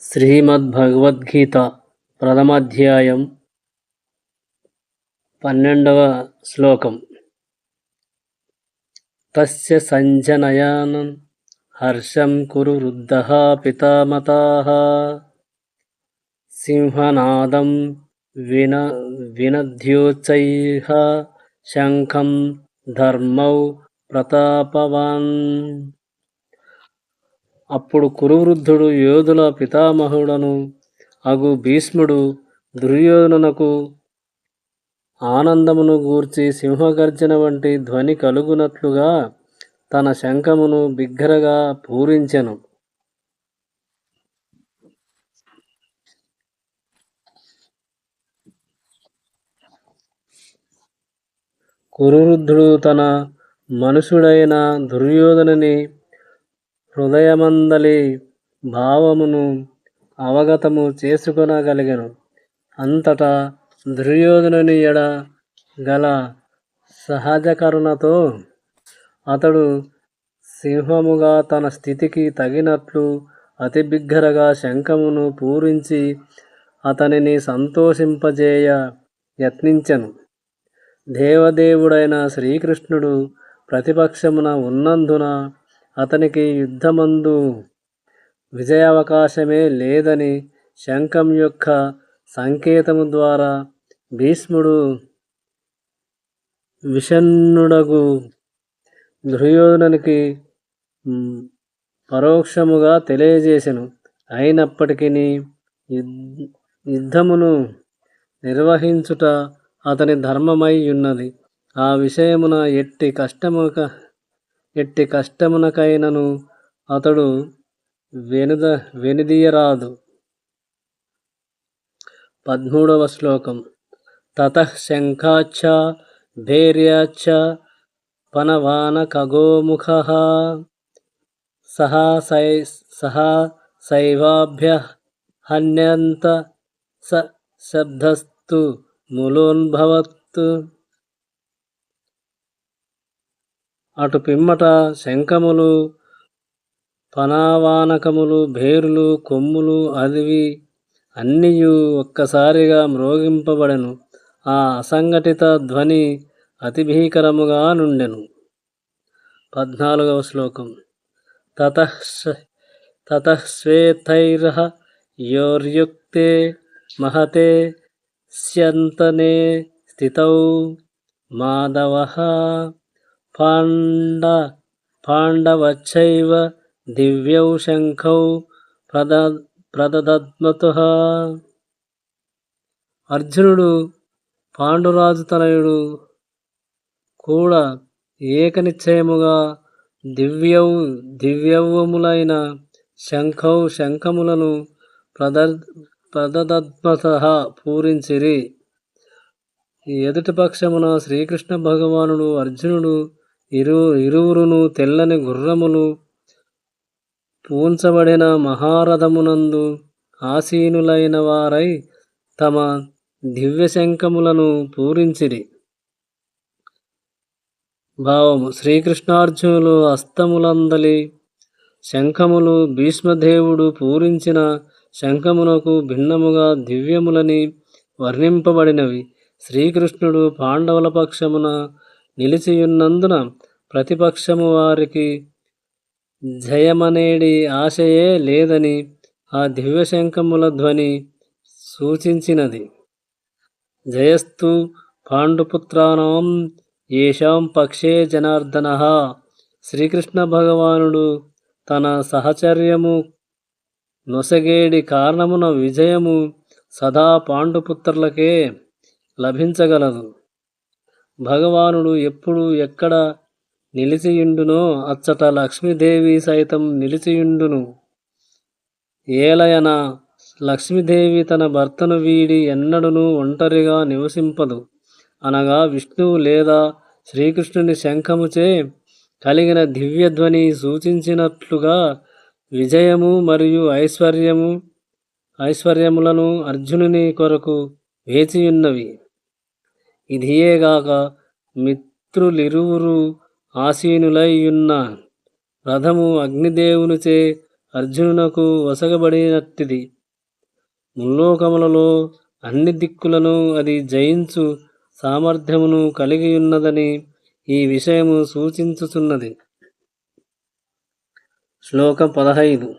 శ్రీమద్భగవద్గీత ప్రథమాధ్యాయం పన్నెండవ శ్లోకం. తస్య సంజనయనం హర్షం కురు వృద్ధ పితామత. సింహనాదం విన వినద్యోచ్చైః శంఖం ధర్మౌ ప్రతాపవాన్. అప్పుడు కురువృద్ధుడు యోధుల పితామహుడను అగు భీష్ముడు దుర్యోధనునకు ఆనందమును గూర్చి సింహగర్జన వంటి ధ్వని కలుగునట్లుగా తన శంఖమును బిగ్గరగా పూరించెను. కురువృద్ధుడు తన మనుషుడైన దుర్యోధనని హృదయమందలి భావమును అవగతము చేసుకొనగలిగెను. అంతటా దుర్యోధనుని ఎడ గల సహజ కరుణతో అతడు సింహముగా తన స్థితికి తగినట్లు అతి బిగ్గరగా శంఖమును పూరించి అతనిని సంతోషింపజేయ యత్నించెను. దేవదేవుడైన శ్రీకృష్ణుడు ప్రతిపక్షమున ఉన్నందున అతనికి యుద్ధమందు విజయావకాశమే లేదని శంఖం యొక్క సంకేతము ద్వారా భీష్ముడు విషణ్ణుడగు దుర్యోధనునికి పరోక్షముగా తెలియజేసెను. అయినప్పటికీ యుద్ధమును నిర్వహించుట అతని ధర్మమై ఉన్నది. ఆ విషయమున ఎట్టి కష్టముక ఎట్టి కష్టమునకైనను అతడు వెనుద వెనుదీయరాదు. పద్మూడవ శ్లోకం. తత శంఖాచ భైర్యాచ్చ పనవాన ఖగోముఖ. సహా సై సహా శైవాభ్య హన్యంత స శబ్దస్తు ములోన్భవత్ అటు పిమ్మట శంఖములు పనావానకములు భేరులు కొమ్ములు అదివి అన్నియు ఒక్కసారిగా మ్రోగింపబడెను. ఆ అసంఘటిత ధ్వని అతి భీకరముగా నుండెను. పద్నాలుగవ శ్లోకం. తతశ్వేతైర యోర్యుక్తే మహతే స్యంతనే స్థితౌ మాధవ పాండ పాండవచ్చైవ దివ్యౌ శంఖౌ ప్రద ప్రదదత్మతు అర్జునుడు పాండురాజు తనయుడు కూడా ఏకనిశ్చయముగా దివ్యౌ దివ్యవములైన శంఖౌ శంఖములను ప్రద ప్రదదత్మత పూరించిరి. ఎదుటి పక్షమున శ్రీకృష్ణ భగవానుడు అర్జునుడు ఇరు ఇరువురును తెల్లని గుర్రములు పూంచబడిన మహారథమునందు ఆసీనులైన వారై తమ దివ్యశంఖములను పూరించిరి. భావము శ్రీకృష్ణార్జునులు అస్తములందలి శంఖములు భీష్మదేవుడు పూరించిన శంఖమునకు భిన్నముగా దివ్యములని వర్ణింపబడినవి. శ్రీకృష్ణుడు పాండవుల పక్షమున నిలిచియున్నందున ప్రతిపక్షము వారికి జయమనేడి ఆశయే లేదని ఆ దివ్యశంఖముల ధ్వని సూచించినది. జయస్తు పాండుపుత్రానాం ఏషాం పక్షే జనార్దన. శ్రీకృష్ణ భగవానుడు తన సహచర్యము నొసగేడి కారణమున విజయము సదా పాండుపుత్రులకే లభించగలదు. భగవానుడు ఎప్పుడు ఎక్కడ నిలిచియుండునో అచ్చట లక్ష్మీదేవి సైతం నిలిచియుండును. ఏలయన లక్ష్మీదేవి తన భర్తను వీడి ఎన్నడూను ఒంటరిగా నివసింపదు. అనగా విష్ణువు లేదా శ్రీకృష్ణుని శంఖముచే కలిగిన దివ్యధ్వని సూచించినట్లుగా విజయము మరియు ఐశ్వర్యము ఐశ్వర్యములను అర్జునుని కొరకు వేచియున్నవి. ఇదియేగాక మిత్రులిరువురు ఆసీనులై రథము అగ్నిదేవునిచే అర్జునునకు వసగబడినట్టిది. ముల్లోకములలో అన్ని దిక్కులను అది జయించు సామర్థ్యమును కలిగి ఉన్నదని ఈ విషయము సూచించుచున్నది. శ్లోకం పదహైదు.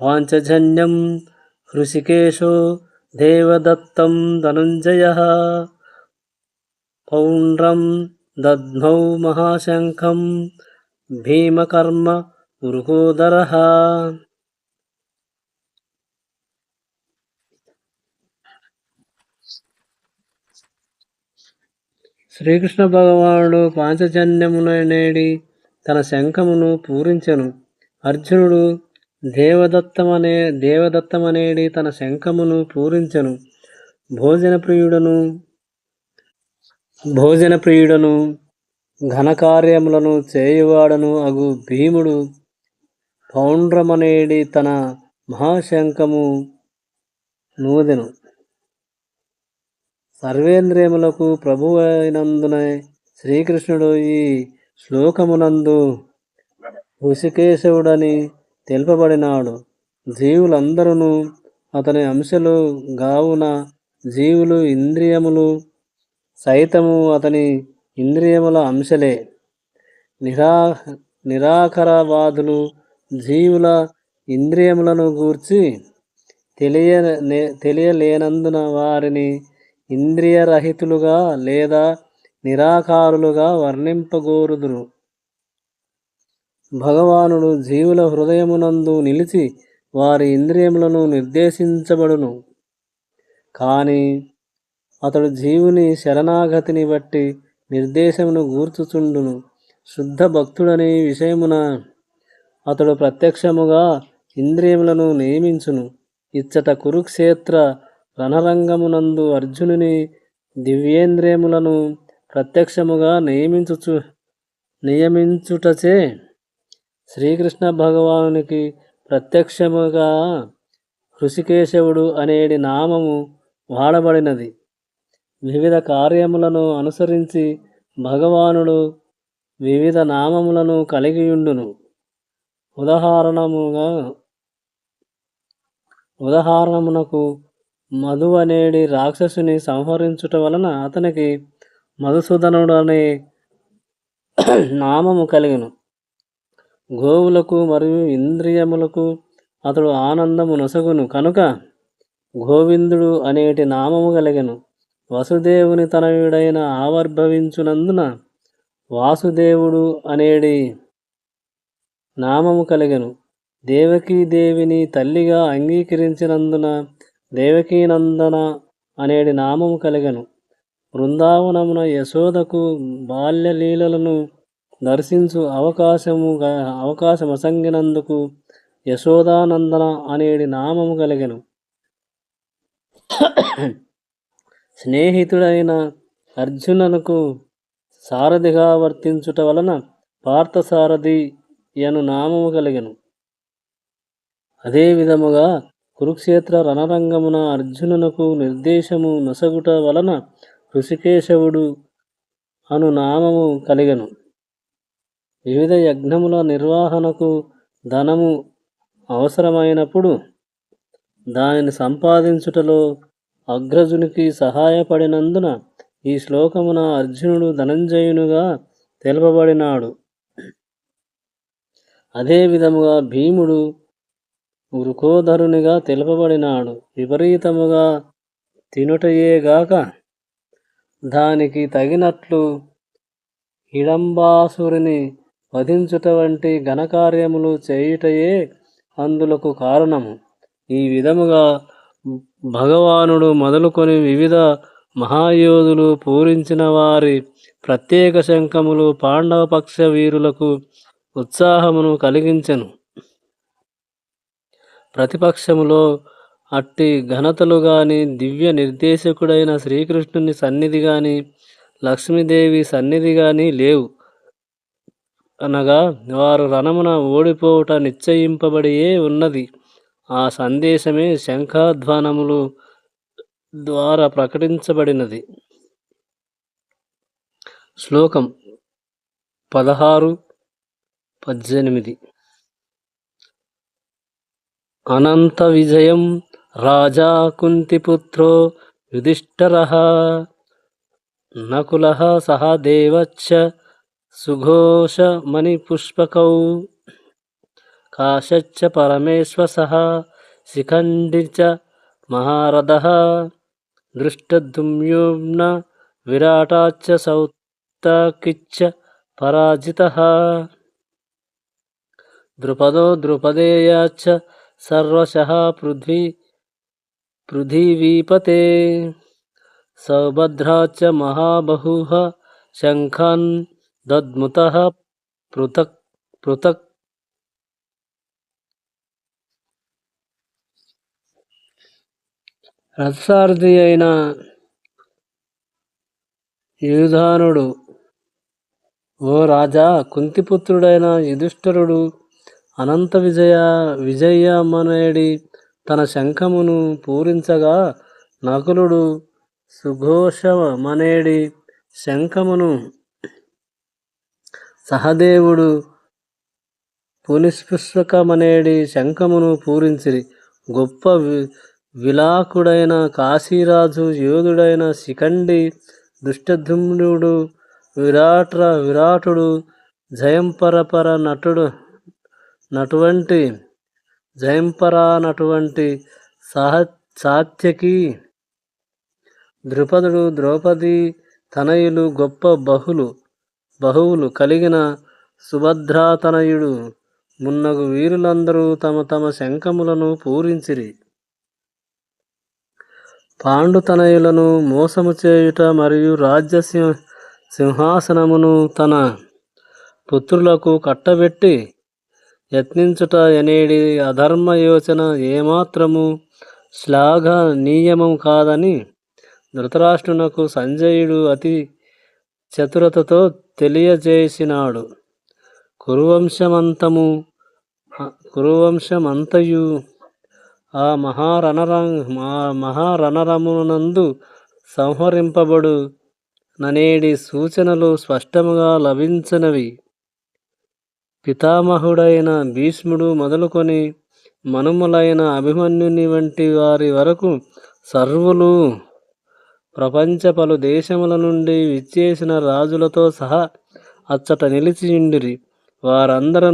పాంచజన్యం హృషికేశో దేవదత్తం ధనుంజయ పౌండ్రం దద్మౌ మహాశంఖం భీమకర్మ వృకోదర శ్రీకృష్ణ భగవానుడు పాంచజన్యముననేడి తన శంఖమును పూరించెను. అర్జునుడు దేవదత్తమనే దేవదత్తమనేడి తన శంఖమును పూరించెను. భోజన ప్రియుడను భోజన ప్రియుడను ఘనకార్యములను చేయువాడను అగు భీముడు. పౌండ్రమనేడి తన మహాశంఖము నూదెను. సర్వేంద్రియములకు ప్రభు అయినందున శ్రీకృష్ణుడు ఈ శ్లోకమునందు ఋషికేశవుడని తెలుపబడినాడు. జీవులందరూ అతని అంశలు గావున జీవులు ఇంద్రియములు సైతము అతని ఇంద్రియముల అంశలే. నిరా నిరాకరవాదులు జీవుల ఇంద్రియములను గూర్చి తెలియ తెలియలేనందున వారిని ఇంద్రియరహితులుగా లేదా నిరాకారులుగా వర్ణింపగోరుదురు. భగవానుడు జీవుల హృదయమునందు నిలిచి వారి ఇంద్రియములను నిర్దేశించబడును. కానీ అతడు జీవుని శరణాగతిని బట్టి నిర్దేశమును గూర్చుచుండును. శుద్ధ భక్తుడనే విషయమున అతడు ప్రత్యక్షముగా ఇంద్రియములను నియమించును. ఇచ్చట కురుక్షేత్ర రణరంగమునందు అర్జునుని దివ్యేంద్రియములను ప్రత్యక్షముగా నియమించుచు నియమించుటచే శ్రీకృష్ణ భగవానునికి ప్రత్యక్షముగా హృషికేశవుడు అనేడి నామము వాడబడినది. వివిధ కార్యములను అనుసరించి భగవానుడు వివిధ నామములను కలిగియుండును. ఉదాహరణముగా ఉదాహరణమునకు మధు అనేడి రాక్షసుని సంహరించుట వలన అతనికి మధుసూదనుడు అనే నామము కలిగను. గోవులకు మరియు ఇంద్రియములకు అతడు ఆనందము నొసగును. కనుక గోవిందుడు అనేటి నామము కలిగను. వసుదేవుని తనయుడైన ఆవిర్భవించునందున వాసుదేవుడు అనేడి నామము కలిగను. దేవిని తల్లిగా అంగీకరించినందున దేవకీనందన అనేడి నామము కలిగను. బృందావనమున యశోదకు బాల్యలీలలను దర్శించు అవకాశము అవకాశం అసంగినందుకు యశోదానందన అనేడి నామము కలిగను. స్నేహితుడైన అర్జునునకు సారథిగా వర్తించుట వలన పార్థసారథి అను నామము కలిగను. అదే విధముగా కురుక్షేత్ర రణరంగమున అర్జునునకు నిర్దేశము నొసగుట వలన ఋషికేశవుడు అను నామము కలిగను. వివిధ యజ్ఞముల నిర్వహణకు ధనము అవసరమైనప్పుడు దానిని సంపాదించుటలో అగ్రజునికి సహాయపడినందున ఈ శ్లోకమున అర్జునుడు ధనంజయునుగా తెలుపబడినాడు. అదే విధముగా భీముడు వృకోధరునిగా తెలుపబడినాడు. విపరీతముగా తినుటయేగాక దానికి తగినట్లు హిడంబాసురుని వధించుట వంటి ఘనకార్యములు చేయుటయే అందులకు కారణము. ఈ విధముగా భగవానుడు మొదలుకొని వివిధ మహాయోధులు పూరించిన వారి ప్రత్యేక శంఖములు పాండవ పక్ష వీరులకు ఉత్సాహమును కలిగించెను. ప్రతిపక్షములో అట్టి ఘనతలు గాని దివ్య నిర్దేశకుడైన శ్రీకృష్ణుని సన్నిధి గాని లక్ష్మీదేవి సన్నిధి గాని లేవు. అనగా వారు రణమున ఓడిపోవుట నిశ్చయింపబడియే ఉన్నది. ఆ సందేశమే శంఖాధ్వానములు ద్వారా ప్రకటించబడినది. శ్లోకం పదహారు పద్దెనిమిది. అనంత విజయం రాజా కుంతిపుత్రో యుధిష్ఠరः నకులः సహదేవచ్చ సుఘోషమణిపుష్పకౌ కాశచ్చ పరమేశ్వస శిఖండి చ మహారథः దృష్టద్యుమ్న విరాటాచ్చ సౌతకిచ్చ పరాజితः ద్రుపదో ద్రుపదేయాచ్చ సర్వశ పృథ్వీ పృథివీపతే సౌభద్రాచ చ మహాబహుః శంఖాన్ దద్ముతः పృథక్ పృథక్ రథసారథి అయిన యుధానుడు ఓ రాజా కుంతిపుత్రుడైన యుధిష్ఠరుడు అనంత విజయ విజయమనేడి తన శంఖమును పూరించగా నకులుడు సుఘోషమనేడి శంఖమును సహదేవుడు పునిస్పుష్పకమనేడి శంఖమును పూరించిరి. గొప్ప వి విలాకుడైన కాశీరాజు యోధుడైన శిఖండి దుష్టధుమ్నుడు విరాట్ర విరాటుడు జయంపరపర నటుడు నటువంటి జయంపరా నటువంటి సహ సాత్యకి ద్రుపదుడు ద్రౌపది తనయులు గొప్ప బహులు బహువులు కలిగిన సుభద్రాతనయుడు మున్నగు వీరులందరూ తమ తమ శంఖములను పూరించిరి. పాండుతనయులను మోసము చేయుట మరియు రాజ్య సింహ సింహాసనమును తన పుత్రులకు కట్టబెట్టి యత్నించుట అనేడి అధర్మ యోచన ఏమాత్రము శ్లాఘనీయమం కాదని ధృతరాష్ట్రునకు సంజయుడు అతి చతురతతో తెలియజేసినాడు. కురువంశమంతము కురువంశమంతయు ఆ మహారణరం మహారణరమునందు సంహరింపబడు. ననేడి సూచనలు స్పష్టముగా లభించినవి. పితామహుడైన భీష్ముడు మొదలుకొని మనుములైన అభిమన్యుని వంటి వారి వరకు సర్వులు ప్రపంచ పలు దేశముల నుండి విచ్చేసిన రాజులతో సహా అచ్చట నిలిచియుండిరి. వారందరూ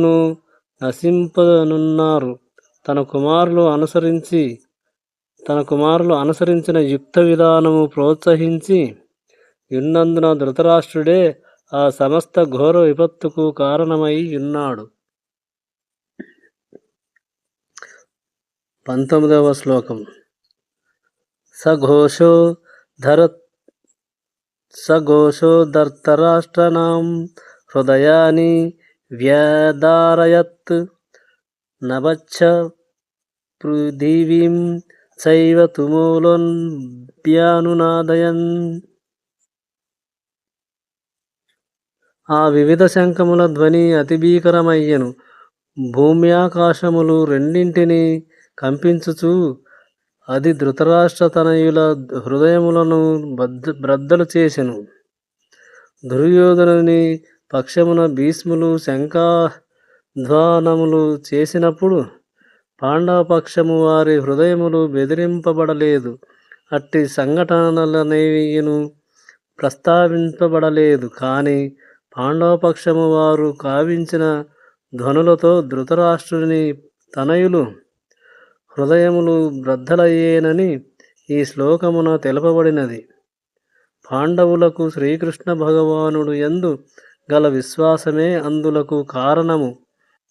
నశింపనున్నారు. తన కుమారులు అనుసరించి తన కుమారులు అనుసరించిన యుక్త విధానము ప్రోత్సహించి ఉన్నందున ధృతరాష్ట్రుడే ఆ సమస్త ఘోర విపత్తుకు కారణమై ఉన్నాడు. పంతొమ్మిదవ శ్లోకం. సఘోషో ధర సఘోషో ధర్తరాష్ట్రనాం హృదయాన్ని వ్యదారయత్ నవచ్చ పృథివీం చైవ తుమూలోన్భ్యానునాదయన్ ఆ వివిధ శంఖముల ధ్వని అతి భీకరమయ్యను భూమ్యాకాశములు రెండింటిని కంపించుచు అది ధృతరాష్ట్ర తనయుల హృదయములను బ్రద్దలు చేసెను. దుర్యోధనుని పక్షమున భీష్ములు శంఖాధ్వానములు చేసినప్పుడు పాండవ పక్షము వారి హృదయములు బెదిరింపబడలేదు. అట్టి సంఘటనలనేవిను ప్రస్తావింపబడలేదు. కానీ పాండవపక్షము వారు కావించిన ధ్వనులతో ధృతరాష్ట్రుని తనయులు హృదయములు బ్రద్దలయ్యేనని ఈ శ్లోకమున తెలుపబడినది. పాండవులకు శ్రీకృష్ణ భగవానుడు ఎందు గల విశ్వాసమే అందులకు కారణము.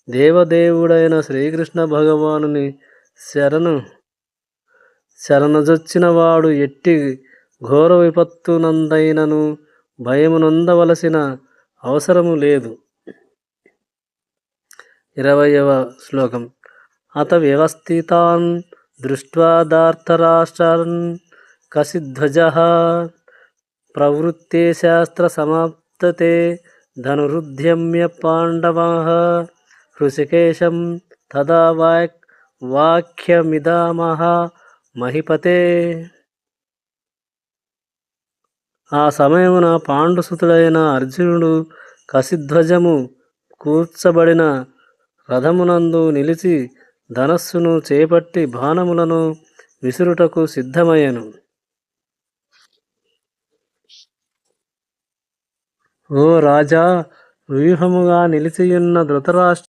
దేవదేవుడైన శ్రీకృష్ణ భగవానుని శరణు శరణజొచ్చినవాడు ఎట్టి ఘోర విపత్తునందైనను భయమునందవలసిన అవసరము లేదు. ఇరవయవ శ్లోకం. అత వ్యవస్థితాన్ దృష్ట్వాదార్థరాష్ట్రాన్ కసిధ్వజ ప్రవృత్తే శాస్త్ర సమాప్తతే ధనురుద్యమ్య పాండవ హృషికేశం తదా వాక్ వాక్యమిదామహ మహిపతే. ఆ సమయమున పాండుసుతుడైన అర్జునుడు కసిధ్వజము కూర్చబడిన రథమునందు నిలిచి ధనస్సును చేపట్టి బాణములను విసురుటకు సిద్ధమయ్యను. ఓ రాజా వ్యూహముగా నిలిచియున్న ధృతరాష్ట్ర